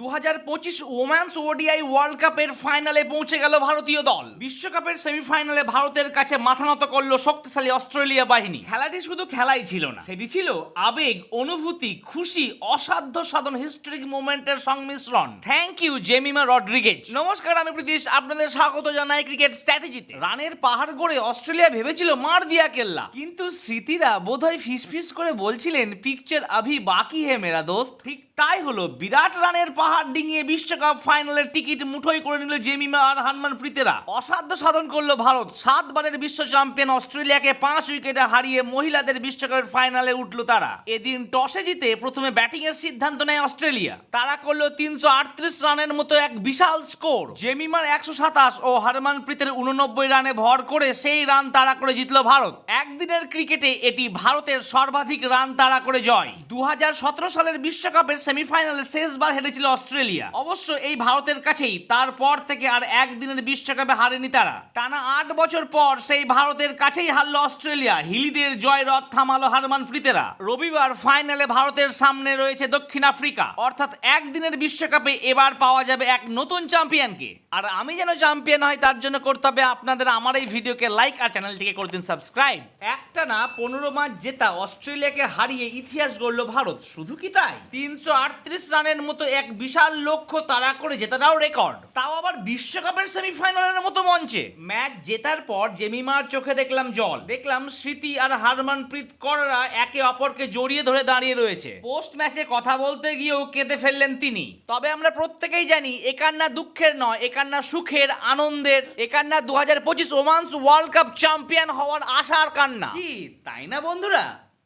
দু হাজার পঁচিশ ওম্যান্স ওডিআই ওয়ার্ল্ড কাপের ফাইনালে পৌঁছে গেল ভারতীয় দল। বিশ্বকাপের সেমিফাইনালে ভারতের কাছে মাথা নত করল শক্তিশালী অস্ট্রেলিয়া বাহিনী। খেলাটি শুধু খেলাই ছিল না, সেটি ছিল আবেগ, অনুভূতি, খুশি, অসাধ্য সাধন হিস্টোরিক মুভমেন্টের সংমিশ্রণ। থ্যাংক ইউ জেমিমা রড্রিগেজ নমস্কার, আমি প্রীতিশ, আপনাদের স্বাগত জানাই ক্রিকেট স্ট্র্যাটেজিতে রানের পাহাড় গড়ে অস্ট্রেলিয়া ভেবেছিল মার দিয়া কেল্লা। কিন্তু স্মৃতিরা বোধহয় ফিসফিস করে বলছিলেন পিকচার আভি বাকি হে মেরা দোস্ত। ঠিক তাই হলো বিরাট রানের পাহাড় ডিঙিয়ে বিশ্বকাপ ফাইনালের টিকিট মুঠোই করে নিল জেমিমা আর হানমান প্রীতেরা। অসাধ্য সাধন করল ভারত। সাতবারের বিশ্ব চ্যাম্পিয়ন অস্ট্রেলিয়াকে পাঁচ উইকেটে হারিয়ে মহিলাদের বিশ্বকাপের ফাইনালে উঠল তারা। এদিন টসে জিতে প্রথমে ব্যাটিং এর সিদ্ধান্ত নেয় অস্ট্রেলিয়া। তারা করল তিনশো আটত্রিশ রানের মতো এক বিশাল স্কোর। জেমিমার একশো সাতাশ ও হারমান প্রীতের উননব্বই রানে ভর করে সেই রান তাড়া করে জিতল ভারত। একদিনের ক্রিকেটে এটি ভারতের সর্বাধিক রান তাড়া করে জয়। দু হাজার সতেরো সালের বিশ্বকাপের সেমিফাইনালে শেষবার হেরেছিল অস্ট্রেলিয়া। অবশ্য এই ভারতের কাছেই তারপর থেকে আর একদিনের বিশ্বকাপে হারেনি তারা। টানা আট বছর পর সেই ভারতের কাছেই হারলো অস্ট্রেলিয়া। হিলিদের জয় রথ থামালো হারমান প্রীতেরা রবিবার ফাইনালে ভারতের সামনে রয়েছে দক্ষিণ আফ্রিকা। অর্থাৎ একদিনের বিশ্বকাপে এবার পাওয়া যাবে এক নতুন চ্যাম্পিয়নকে। আর আমি যেন চ্যাম্পিয়ন হয়, তার জন্য করতে হবে আপনাদের আমার এই ভিডিওকে লাইক আর চ্যানেলটিকে করে দিন সাবস্ক্রাইব। একটা না, পনেরো ম্যাচ জেতা অস্ট্রেলিয়াকে হারিয়ে ইতিহাস গড়ল ভারত। শুধু কি তাই? তিনশো আটত্রিশ রানের মতো এক বিশাল লক্ষ্য তারা করে জেতাটাও রেকর্ড। তাও আবার বিশ্বকাপের সেমিফাইনালের মতো মঞ্চে। ম্যাচ জেতার পর জেমিমার চোখে দেখলাম জল। দেখলাম স্মৃতি আর হারমানপ্রীত কররা একে অপরকে জড়িয়ে ধরে দাঁড়িয়ে রয়েছে। পোস্ট ম্যাচে কথা বলতে গিয়েও কেঁদে ফেললেন তিনি। তবে আমরা প্রত্যেকেই জানি এ কান্না দুঃখের নয় এ কান্না সুখের আনন্দের। এ কান্না দু হাজার পঁচিশ ওমান্স ওয়ার্ল্ড কাপ চ্যাম্পিয়ন হওয়ার আশার কান্না। কি, তাই না বন্ধুরা?